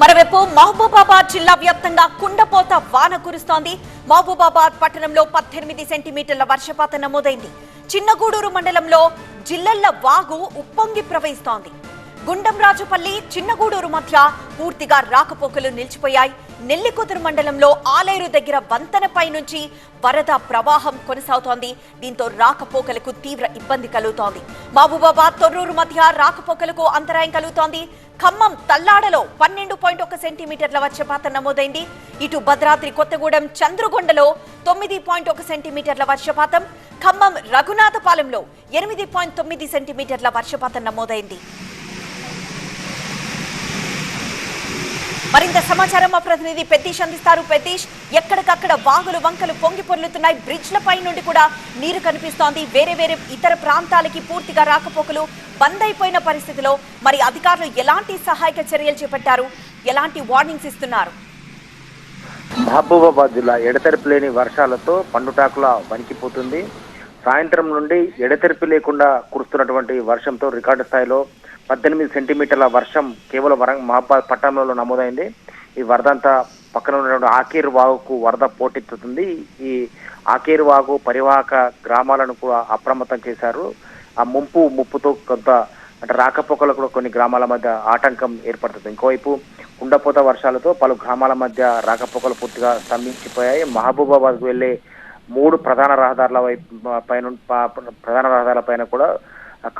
మరోవైపు మహబూబాబాద్ జిల్లా వ్యాప్తంగా కుండపోత వాన కురుస్తోంది. మహబూబాబాద్ పట్టణంలో పద్దెనిమిది సెంటీమీటర్ల వర్షపాతం నమోదైంది. చిన్నగూడూరు మండలంలో జిల్లెళ్ళ వాగు ఉప్పొంగి ప్రవహిస్తోంది. గుండంరాజుపల్లి చిన్నగూడూరు మధ్య పూర్తిగా రాకపోకలు నిలిచిపోయాయి. నెల్లికుదురు మండలంలో ఆలేరు దగ్గర వంతెనపై నుంచి వరద ప్రవాహం కొనసాగుతోంది. దీంతో రాకపోకలకు తీవ్ర ఇబ్బంది కలుగుతోంది. మహబూబాబాద్ తొర్రూరు మధ్య రాకపోకలకు అంతరాయం కలుగుతోంది. ఖమ్మం తల్లాడలో పన్నెండు పాయింట్ ఒక సెంటీమీటర్ల వర్షపాతం నమోదైంది. ఇటు భద్రాద్రి కొత్తగూడెం చంద్రగొండలో తొమ్మిది పాయింట్ ఒక సెంటీమీటర్ల వర్షపాతం. ఖమ్మం రఘునాథపాలెంలో ఎనిమిది పాయింట్ తొమ్మిది సెంటీమీటర్ల వర్షపాతం నమోదైంది. మరింత సమాచారం మా ప్రతినిధి పెతీష్ అందిస్తారు. పెతీష్ ఎక్కడికక్కడ వాగులు వంకలు పొంగి పొర్లుతున్నాయి. బ్రిడ్జ్లపై నుండి కూడా నీరు కనిపిస్తోంది. వేరే వేరే ఇతర ప్రాంతాలకి పూర్తిగా రాకపోకలు బంద్ అయిపోయిన పరిస్థితిలో మరి అధికారులు ఎలాంటి సహాయక చర్యలు చేపట్టారు? ఎలాంటి వార్నింగ్స్ ఇస్తున్నారు? మహబూబాబాద్ జిల్లా ఎడతెరిపి లేని వర్షాలతో పండుటాకుల వణికిపోతుంది. సాయంత్రం నుండి ఎడతెరిపి లేకుండా కురుస్తున్నటువంటి వర్షంతో రికార్డు స్థాయిలో పద్దెనిమిది సెంటీమీటర్ల వర్షం కేవలం వరం మహాబాద్ పట్టణంలో నమోదైంది. ఈ వరద అంతా పక్కన ఉన్నటువంటి ఆఖేరు వాగుకు వరద పోటెత్తుతుంది ఈ ఆఖేరు వాగు పరివాహక గ్రామాలను కూడా అప్రమత్తం చేశారు. ఆ ముంపు ముప్పుతో కొంత అంటే రాకపోకలు కూడా కొన్ని గ్రామాల మధ్య ఆటంకం ఏర్పడుతుంది. ఇంకోవైపు కుండపోత వర్షాలతో పలు గ్రామాల మధ్య రాకపోకలు పూర్తిగా స్తంభించిపోయాయి. మహబూబాబాద్కు వెళ్ళే మూడు ప్రధాన రహదారుల వైపు పైన ప్రధాన రహదారుల పైన కూడా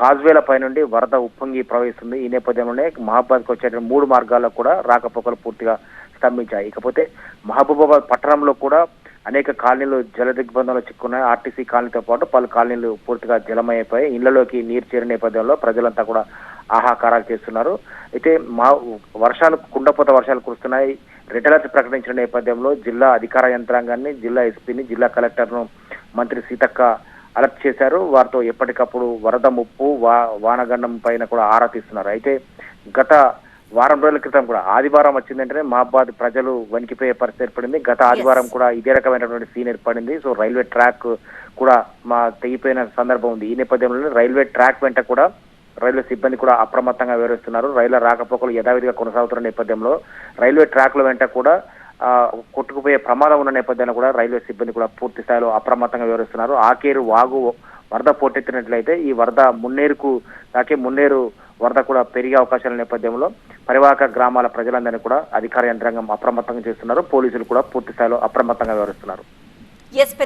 కాజ్వేల పై నుండి వరద ఉప్పొంగి ప్రవహిస్తుంది. ఈ నేపథ్యంలోనే మహబూబాద్కి వచ్చేటువంటి మూడు మార్గాల్లో కూడా రాకపోకలు పూర్తిగా స్తంభించాయి. ఇకపోతే మహబూబాబాద్ పట్టణంలో కూడా అనేక కాలనీలు జల దిగ్బంధంలో చిక్కున్నాయి. ఆర్టీసీ కాలనీతో పాటు పలు కాలనీలు పూర్తిగా జలమయపోయాయి ఇళ్ళలోకి నీరు చేరిన నేపథ్యంలో ప్రజలంతా కూడా ఆహాకారాలు చేస్తున్నారు. అయితే మా వర్షాలు కుండపోత వర్షాలు కురుస్తున్నాయి. రెడ్ అలర్ట్ ప్రకటించిన నేపథ్యంలో జిల్లా అధికార యంత్రాంగాన్ని జిల్లా ఎస్పీని జిల్లా కలెక్టర్ను మంత్రి సీతక్క అలర్ట్ చేశారు. వారితో ఎప్పటికప్పుడు వరద ముప్పు వా వానగండం పైన కూడా ఆరా తీస్తున్నారు అయితే గత వారం రోజుల క్రితం కూడా ఆదివారం వచ్చిందంటేనే మహాబాద్ ప్రజలు వణికిపోయే పరిస్థితి ఏర్పడింది. గత ఆదివారం కూడా ఇదే రకమైనటువంటి సీన్ ఏర్పడింది. సో రైల్వే ట్రాక్ కూడా మా తెగిపోయిన సందర్భం ఉంది. ఈ నేపథ్యంలో రైల్వే ట్రాక్ వెంట కూడా రైల్వే సిబ్బంది కూడా అప్రమత్తంగా వివరిస్తున్నారు. రైళ్ళ రాకపోకలు యథావిధిగా కొనసాగుతున్న నేపథ్యంలో రైల్వే ట్రాక్ల వెంట కూడా కొట్టుకుపోయే ప్రమాదం ఉన్న నేపథ్యంలో కూడా రైల్వే సిబ్బంది కూడా పూర్తి స్థాయిలో అప్రమత్తంగా వివరిస్తున్నారు ఆకేరు వాగు వరద పోటెత్తినట్లయితే ఈ వరద మున్నేరుకు దాకే మున్నేరు వరద కూడా పెరిగే అవకాశాల నేపథ్యంలో పరివాహక గ్రామాల ప్రజలందరినీ కూడా అధికార యంత్రాంగం అప్రమత్తంగా చేస్తున్నారు. పోలీసులు కూడా పూర్తి స్థాయిలో అప్రమత్తంగా వివరిస్తున్నారు ఎస్